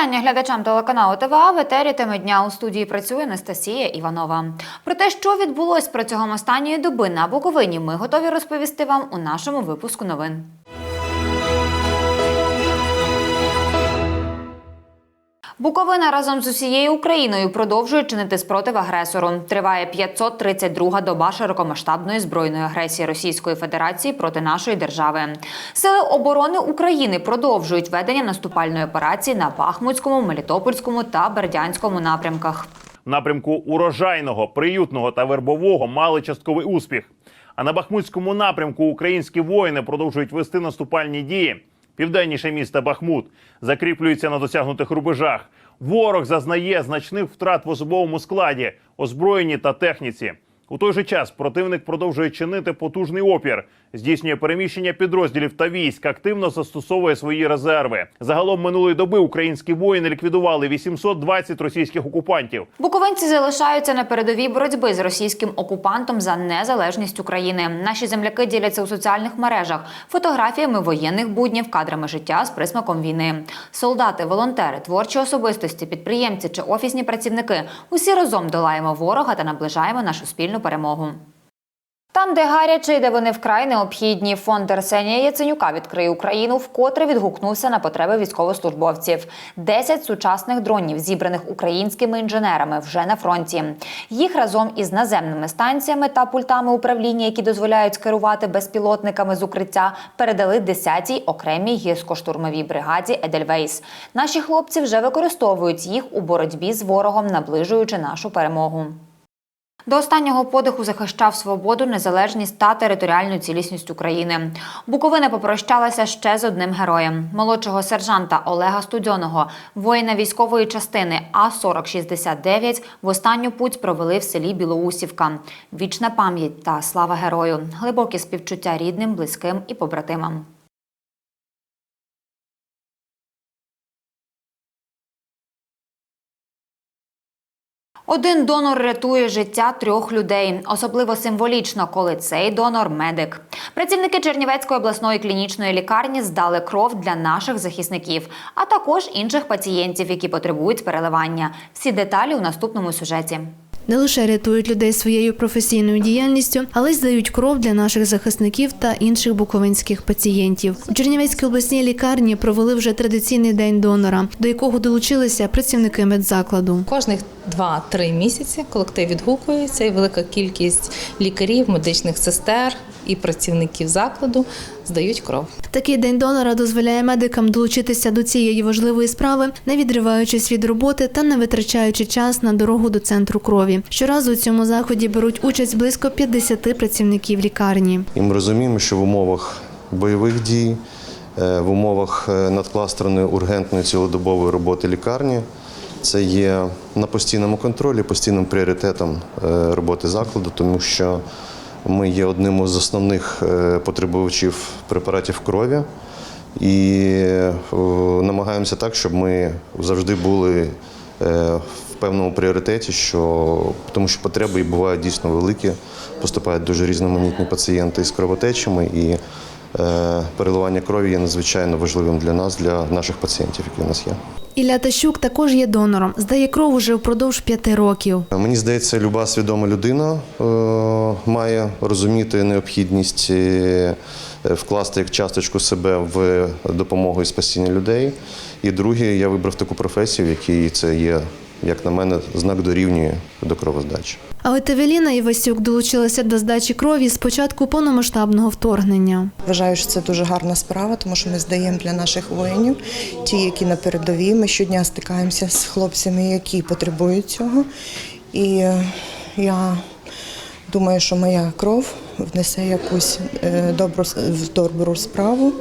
Вітання глядачам телеканалу ТВА. В етері теми дня у студії працює Анастасія Іванова. Про те, що відбулось протягом останньої доби на Буковині, ми готові розповісти вам у нашому випуску новин. Буковина разом з усією Україною продовжує чинити спротив агресору. Триває 532-га доба широкомасштабної збройної агресії Російської Федерації проти нашої держави. Сили оборони України продовжують ведення наступальної операції на Бахмутському, Мелітопольському та Бердянському напрямках. В напрямку урожайного, приютного та вербового мали частковий успіх. А на Бахмутському напрямку українські воїни продовжують вести наступальні дії. Південніше міста Бахмут закріплюється на досягнутих рубежах. Ворог зазнає значних втрат в особовому складі, озброєнні та техніці. У той же час противник продовжує чинити потужний опір, здійснює переміщення підрозділів та військ, активно застосовує свої резерви. Загалом минулої доби українські воїни ліквідували 820 російських окупантів. Буковинці залишаються на передовій боротьби з російським окупантом за незалежність України. Наші земляки діляться у соціальних мережах фотографіями воєнних буднів, кадрами життя з присмаком війни. Солдати, волонтери, творчі особистості, підприємці чи офісні працівники усі разом долаємо ворога та наближаємо нашу спільну перемогу. Там, де гаряче, де вони вкрай необхідні, фонд Арсенія Яценюка відкриє Україну, вкотре відгукнувся на потреби військовослужбовців. Десять сучасних дронів, зібраних українськими інженерами, вже на фронті. Їх разом із наземними станціями та пультами управління, які дозволяють керувати безпілотниками з укриття, передали 10-й окремій гірсько-штурмовій бригаді Едельвейс. Наші хлопці вже використовують їх у боротьбі з ворогом, наближуючи нашу перемогу. До останнього подиху захищав свободу, незалежність та територіальну цілісність України. Буковина попрощалася ще з одним героєм молодшого сержанта Олега Студьоного, воїна військової частини А 4069 В останню путь провели в селі Білоусівка. Вічна пам'ять та слава герою, глибокі співчуття рідним, близьким і побратимам. Один донор рятує життя трьох людей. Особливо символічно, коли цей донор медик. Працівники Чернівецької обласної клінічної лікарні здали кров для наших захисників, а також інших пацієнтів, які потребують переливання. Всі деталі у наступному сюжеті. Не лише рятують людей своєю професійною діяльністю, але й здають кров для наших захисників та інших буковинських пацієнтів. У Чернівецькій обласній лікарні провели вже традиційний день донора, до якого долучилися працівники медзакладу. Кожних 2-3 місяці колектив відгукується і велика кількість лікарів, медичних сестер і працівників закладу здають кров. Такий день донора дозволяє медикам долучитися до цієї важливої справи, не відриваючись від роботи та не витрачаючи час на дорогу до центру крові. Щоразу у цьому заході беруть участь близько 50 працівників лікарні. І ми розуміємо, що в умовах бойових дій, е, в умовах е, надкластерної ургентної цілодобової роботи лікарні це є на постійному контролі, постійним пріоритетом е, роботи закладу, тому що ми є одним із основних е, потребувачів препаратів крові і е, намагаємося так, щоб ми завжди були е, в певному пріоритеті, що тому що потреби бувають дійсно великі. Поступають дуже різноманітні пацієнти з кровотечами, і переливання крові є надзвичайно важливим для нас, для наших пацієнтів, які у нас є. Ілля Тащук також є донором. Здає кров уже впродовж п'яти років. Мені здається, люба свідома людина е, має розуміти необхідність е, вкласти як часточку себе в допомогу і спасіння людей. І друге, я вибрав таку професію, в якій це є, як на мене, знак дорівнює до кровоздачі. А от Евеліна Івасюк долучилася до здачі крові з початку повномасштабного вторгнення. Вважаю, що це дуже гарна справа, тому що ми здаємо для наших воїнів, ті, які на передовій. Ми щодня стикаємося з хлопцями, які потребують цього. І я думаю, що моя кров внесе якусь е, добру с- добру справу,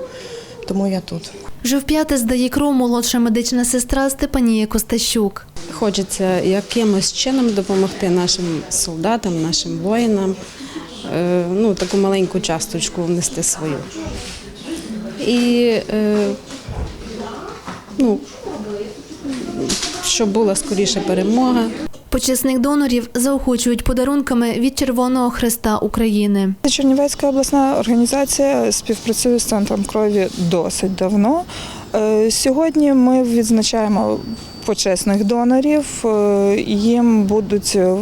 тому я тут. Вже вп'яте здає кров молодша медична сестра Степанія Костащук. Хочеться якимось чином допомогти нашим солдатам, нашим воїнам, е, ну, таку маленьку часточку внести свою. І е, ну, щоб була скоріше перемога. Почесних донорів заохочують подарунками від Червоного Хреста України. Чернівецька обласна організація співпрацює з центром крові досить давно. Е, Сьогодні ми відзначаємо почесних донорів. Е, Їм будуть е,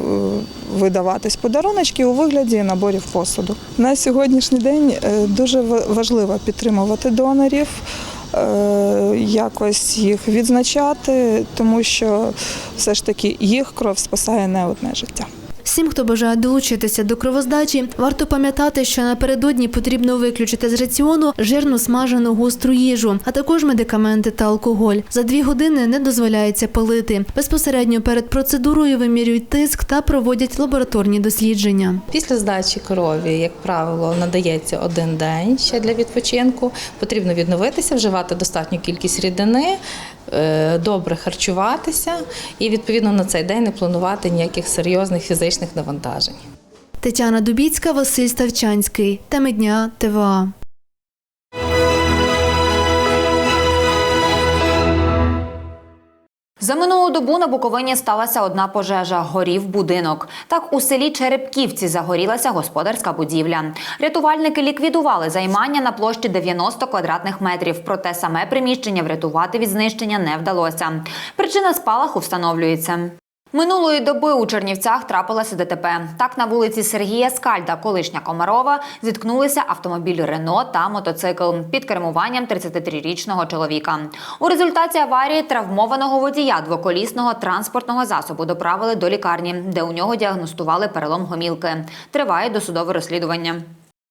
видаватись подаруночки у вигляді наборів посуду. На сьогоднішній день дуже важливо підтримувати донорів. Е, Якось їх відзначати, тому що все ж таки їх кров спасає не одне життя. Всім, хто бажає долучитися до кровоздачі, варто пам'ятати, що напередодні потрібно виключити з раціону жирну смажену гостру їжу, а також медикаменти та алкоголь. За дві години не дозволяється палити. Безпосередньо перед процедурою вимірюють тиск та проводять лабораторні дослідження. Після здачі крові, як правило, надається один день ще для відпочинку. Потрібно відновитися, вживати достатню кількість рідини, добре харчуватися і відповідно на цей день не планувати ніяких серйозних фізичних навантажень. Тетяна Дубіцька, Василь Ставчанський. Теми дня ТВА. За минулу добу на Буковині сталася одна пожежа. Горів будинок. Так у селі Черепківці загорілася господарська будівля. Рятувальники ліквідували займання на площі 90 квадратних метрів. Проте саме приміщення врятувати від знищення не вдалося. Причина спалаху встановлюється. Минулої доби у Чернівцях трапилося ДТП. Так на вулиці Сергія Скальда, колишня Комарова, зіткнулися автомобіль Рено та мотоцикл під кермуванням 33-річного чоловіка. У результаті аварії травмованого водія двоколісного транспортного засобу доправили до лікарні, де у нього діагностували перелом гомілки. Триває досудове розслідування.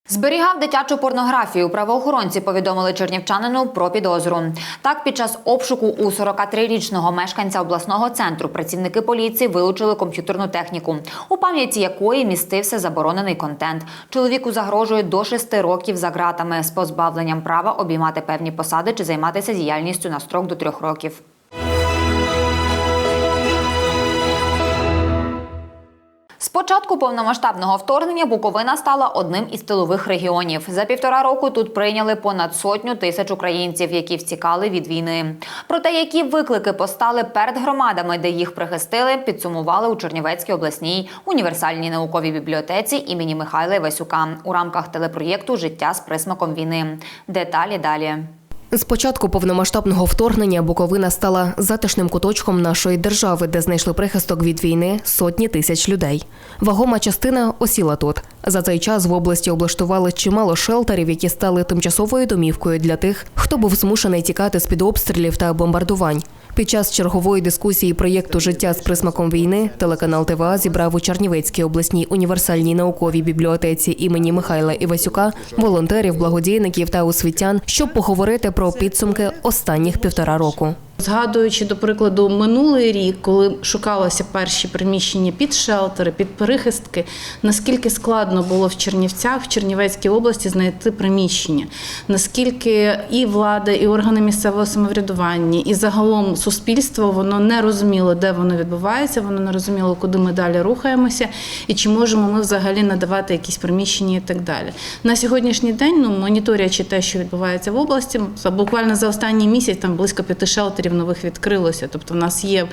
Зберігав дитячу порнографію. Правоохоронці повідомили чернівчанину про підозру. Так, під час обшуку у 43-річного мешканця обласного центру працівники поліції вилучили комп'ютерну техніку, у пам'яті якої містився заборонений контент. Чоловіку загрожує до 6 років за ґратами з позбавленням права обіймати певні посади чи займатися діяльністю на строк до 3 років. З початку повномасштабного вторгнення Буковина стала одним із тилових регіонів. За півтора року тут прийняли понад сотню тисяч українців, які втікали від війни. Про те, які виклики постали перед громадами, де їх прихистили, підсумували у Чернівецькій обласній універсальній науковій бібліотеці імені Михайла Івасюка у рамках телепроєкту Життя з присмаком війни. Деталі далі. З початку повномасштабного вторгнення Буковина стала затишним куточком нашої держави, де знайшли прихисток від війни сотні тисяч людей. Вагома частина осіла тут. За цей час в області облаштували чимало шелтерів, які стали тимчасовою домівкою для тих, хто був змушений тікати з під обстрілів та бомбардувань. Під час чергової дискусії проєкту Життя з присмаком війни телеканал ТВА зібрав у Чернівецькій обласній універсальній науковій бібліотеці імені Михайла Івасюка волонтерів, благодійників та освітян, щоб поговорити про підсумки останніх півтора року. Згадуючи, до прикладу, минулий рік, коли шукалося перші приміщення під шелтери, під перехистки, наскільки складно було в Чернівцях, в Чернівецькій області знайти приміщення, наскільки і влада, і органи місцевого самоврядування, і загалом суспільство воно не розуміло, де воно відбувається, воно не розуміло, куди ми далі рухаємося, і чи можемо ми взагалі надавати якісь приміщення і так далі. На сьогоднішній день, ну моніторячи те, що відбувається в області, буквально за останній місяць там близько п'яти шелтерів нових відкрилося. Тобто, в нас є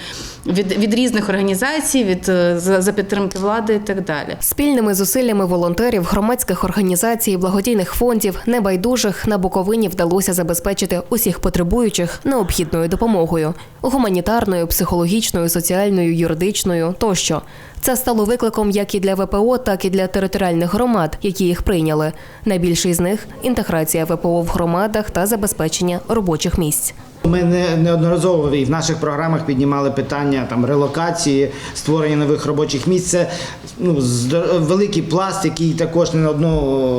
від, від різних організацій, від е, за, за підтримки влади і так далі. Спільними зусиллями волонтерів, громадських організацій, благодійних фондів, небайдужих на Буковині вдалося забезпечити усіх потребуючих необхідною допомогою гуманітарною, психологічною, соціальною, юридичною тощо. Це стало викликом як і для ВПО, так і для територіальних громад, які їх прийняли. Найбільший з них інтеграція ВПО в громадах та забезпечення робочих місць. Ми не неодноразово і в наших програмах піднімали питання там релокації, створення нових робочих місць. Це ну великий пласт, який також не на одну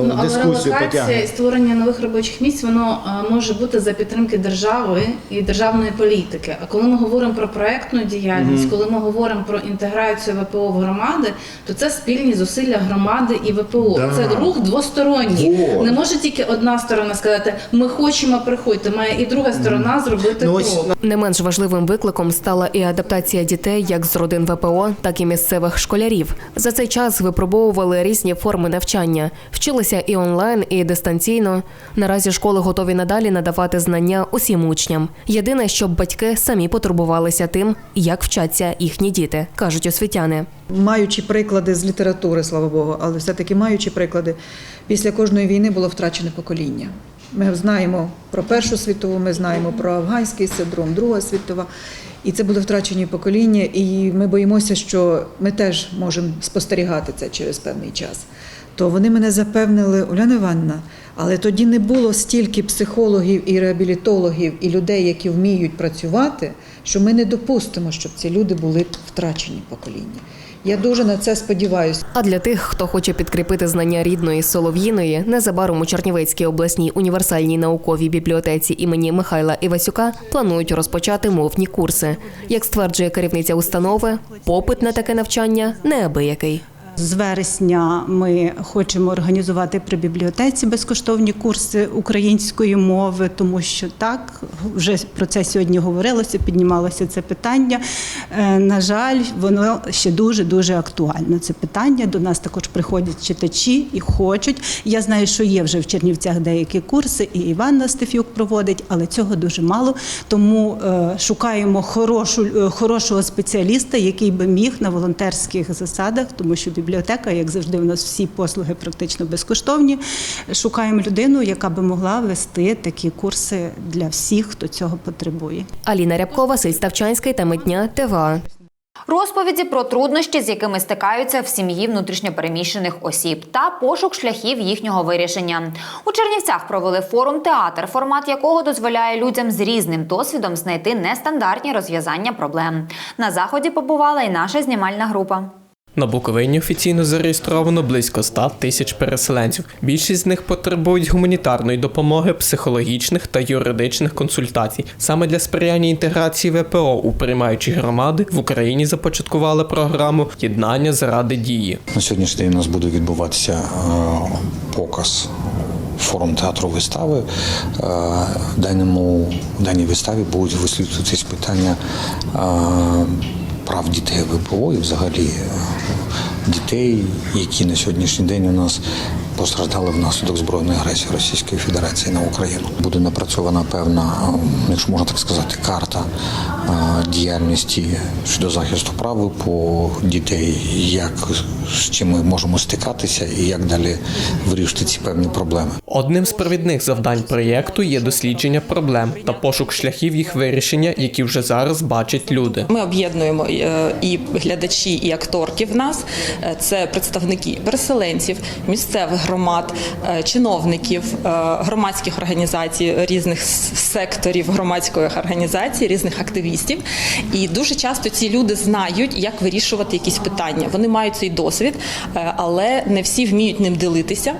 Ну, але дискусію релокація потягне. і створення нових робочих місць воно е, може бути за підтримки держави і державної політики. А коли ми говоримо про проектну діяльність, коли ми говоримо про інтеграцію ВПО в громади, то це спільні зусилля громади і ВПО. Це рух двосторонній. Не може тільки одна сторона сказати, ми хочемо, приходьте. Має і друга сторона зробити Ну, ось, крок. Не менш важливим викликом стала і адаптація дітей як з родин ВПО, так і місцевих школярів. За цей час випробовували різні форми навчання, вчилися і онлайн, і дистанційно. Наразі школи готові надалі надавати знання усім учням. Єдине, щоб батьки самі потурбувалися тим, як вчаться їхні діти, кажуть освітяни. маючи приклади з літератури, слава Богу, але все-таки маючи приклади, після кожної війни було втрачене покоління. Ми знаємо про Першу світову, ми знаємо про афганський синдром, Друга світова. І це були втрачені покоління, і ми боїмося, що ми теж можемо спостерігати це через певний час. То вони мене запевнили, Уляна Івановна, але тоді не було стільки психологів і реабілітологів і людей, які вміють працювати, що ми не допустимо, щоб ці люди були втрачені покоління. Я дуже на це сподіваюся. А для тих, хто хоче підкріпити знання рідної солов'їної, незабаром у Чернівецькій обласній універсальній науковій бібліотеці імені Михайла Івасюка планують розпочати мовні курси. Як стверджує керівниця установи, попит на таке навчання неабиякий. З вересня ми хочемо організувати при бібліотеці безкоштовні курси української мови, тому що так вже про це сьогодні говорилося, піднімалося це питання. Е, На жаль, воно ще дуже дуже актуально. Це питання до нас також приходять читачі і хочуть. Я знаю, що є вже в Чернівцях деякі курси, і Іван Стефюк проводить, але цього дуже мало. Тому е, шукаємо хорошу, е, хорошого спеціаліста, який би міг на волонтерських засадах, тому що бібліотека, як завжди, у нас всі послуги практично безкоштовні. Шукаємо людину, яка би могла вести такі курси для всіх, хто цього потребує. Аліна Рябкова, Василь Ставчанський та Митня ТВА. Розповіді про труднощі, з якими стикаються в сім'ї внутрішньопереміщених осіб, та пошук шляхів їхнього вирішення. У Чернівцях провели форум театр, формат якого дозволяє людям з різним досвідом знайти нестандартні розв'язання проблем. На заході побувала і наша знімальна група. На Буковині офіційно зареєстровано близько 100 тисяч переселенців. Більшість з них потребують гуманітарної допомоги, психологічних та юридичних консультацій. Саме для сприяння інтеграції ВПО у приймаючі громади в Україні започаткували програму Єднання заради дії. На сьогоднішній день у нас буде відбуватися е, показ форум театру вистави. Е, В даній виставі будуть висвітлюватись питання е, прав дітей ВПО і взагалі е, дітей, які на сьогоднішній день у нас постраждали внаслідок збройної агресії Російської Федерації на Україну. Буде напрацьована певна, е, якщо можна так сказати, карта е, діяльності щодо захисту прав по дітей, як з чим ми можемо стикатися і як далі вирішити ці певні проблеми. Одним з провідних завдань проєкту є дослідження проблем та пошук шляхів їх вирішення, які вже зараз бачать люди. Ми об'єднуємо е, і глядачі, і акторки в нас. Е, Це представники переселенців, місцевих громад, е, чиновників, е, громадських організацій, різних секторів громадських організацій, різних активістів. І дуже часто ці люди знають, як вирішувати якісь питання. Вони мають цей досвід, але не всі вміють ним ділитися,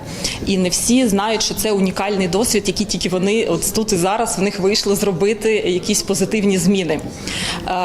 і не всі знають, що це унікальний досвід, який тільки вони от тут і зараз в них вийшло зробити якісь позитивні зміни.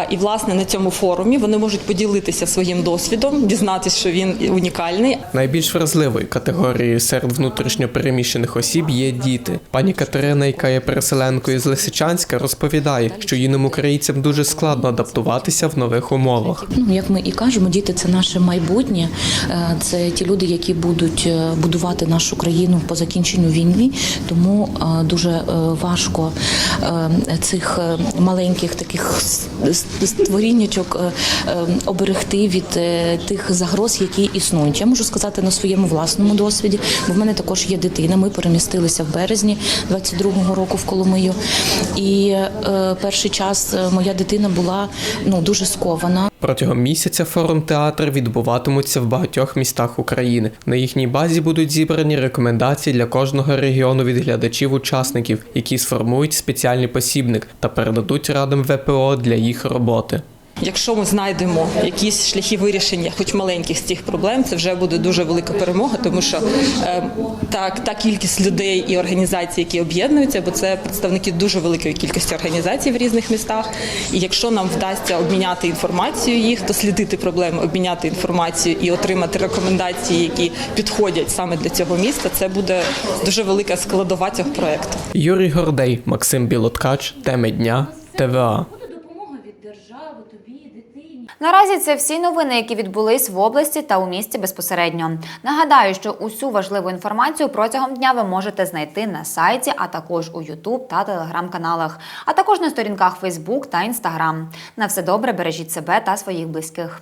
І власне на цьому форумі вони можуть поділитися своїм досвідом, дізнатися, що він унікальний. Найбільш вразливою категорією серед внутрішньопереміщених осіб є діти. Пані Катерина, яка є переселенкою з Лисичанська, розповідає, що юним українцям дуже складно адаптуватися в нових умовах. Ну, як ми і кажемо, діти це наше майбутнє. Е, Це ті люди, які будуть е, будувати нашу країну по закінченню війни. Тому е, дуже важко цих маленьких таких створіннячок оберегти від тих загроз, які існують. Я можу сказати на своєму власному досвіді, бо в мене також є дитина. Ми перемістилися в березні 22-го року в Коломию. І е, перший час е, моя дитина була ну дуже скована. Протягом місяця форум театр відбуватимуться в багатьох містах України. На їхній базі будуть зібрані рекомендації для кожного регіону від глядачів-учасників, які сформують спеціальний посібник та передадуть радам ВПО для їх роботи. Якщо ми знайдемо якісь шляхи вирішення, хоч маленьких з цих проблем, це вже буде дуже велика перемога, тому що е, так та кількість людей і організацій, які об'єднуються, бо це представники дуже великої кількості організацій в різних містах. І якщо нам вдасться обміняти інформацію їх, дослідити проблеми, обміняти інформацію і отримати рекомендації, які підходять саме для цього міста, це буде дуже велика складова цього проекту. Юрій Гордей, Максим Білоткач, теми дня, ТВА. Наразі це всі новини, які відбулись в області та у місті безпосередньо. Нагадаю, що усю важливу інформацію протягом дня ви можете знайти на сайті, а також у Ютуб та телеграм-каналах, а також на сторінках Фейсбук та Інстаграм. На все добре, бережіть себе та своїх близьких.